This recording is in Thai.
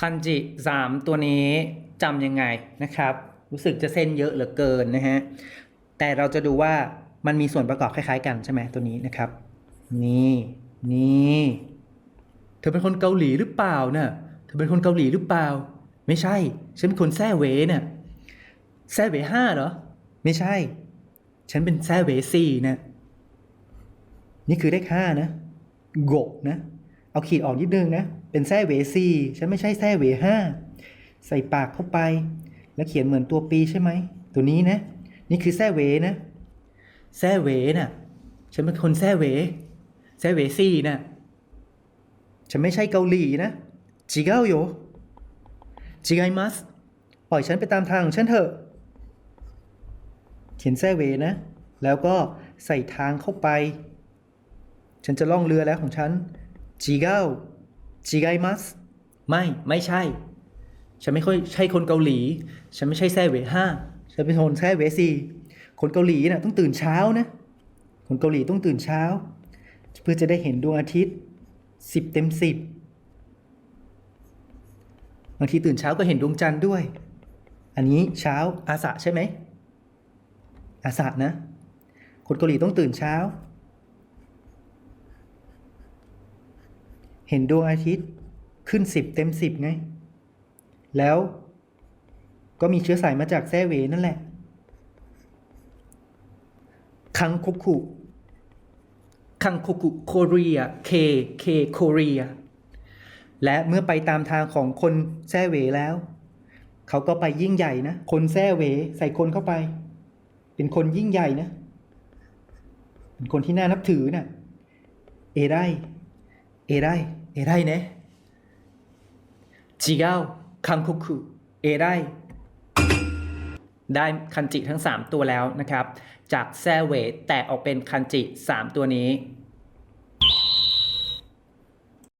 คันจิสามตัวนี้จำยังไงนะครับ รู้สึกจะเส้นเยอะเหลือเกินนะฮะ แต่เราจะดูว่ามันมีส่วนประกอบคล้ายๆ กันใช่ไหมตัวนี้นะครับ นี่นี่เธอเป็นคนเกาหลีหรือเปล่านะ่ะเธอเป็นคนเกาหลีหรือเปล่า ไม่ใช่ ฉันเป็นคนแซ่เวนี่ยแซ่เวห้าเหรอ ไม่ใช่ ฉันเป็นแซ่เวสี่นะ นี่คือเลขห้านะโกนะ เอาขีดออกนิดนึงนะ เป็นแซ่เวสี่ฉันไม่ใช่แซ่เวห้าใส่ปากเข้าไป แล้วเขียนเหมือนตัวปีใช่ไหม ตัวนี้นะ นี่คือแซ่เวนะแซ่เวน่ะ ฉันเป็นคนแซ่เวแซ่เวซี่น่ะ ฉันไม่ใช่เกาหลีนะจิเกาโยจิไกมัสปล่อยฉันไปตามทางของฉันเถอะ เขียนแซ่เวนะ แล้วก็ใส่ทางเข้าไป ฉันจะล่องเรือแล้วของฉัน จิเกาจิไกมัสไม่ไม่ใช่ ฉันไม่ค่อยใช่คนเกาหลี ฉันไม่ใช่แซ่เหวห้าฉันเป็นคนแซ่เหวซีคนเกาหลีน่ะต้องตื่นเช้านะ คนเกาหลีต้องตื่นเช้า เพื่อจะได้เห็นดวงอาทิตย์สิบเต็มสิบบางทีตื่นเช้าก็เห็นดวงจันทร์ด้วย อันนี้เช้าอาสะใช่ไหมอาสะนะ คนเกาหลีต้องตื่นเช้า เห็นดวงอาทิตย์ขึ้นสิบเต็มสิบไง แล้วก็มีเชื้อสายมาจากแซ่เวนั่นแหละ คังโคคุคังโคคุโคเรียเคเคโคเรียและเมื่อไปตามทางของคนแซ่เวแล้ว เขาก็ไปยิ่งใหญ่นะ คนแซ่เวใส่คนเข้าไป เป็นคนยิ่งใหญ่นะ เป็นคนที่น่านับถือน่ะ เอไรเอไร เอไรเนะจิเกาคังโคคุเอไรได้คันจิทั้ง 3 ตัวแล้วนะครับ จากแซเวตแตกออกเป็นคันจิ 3 ตัวนี้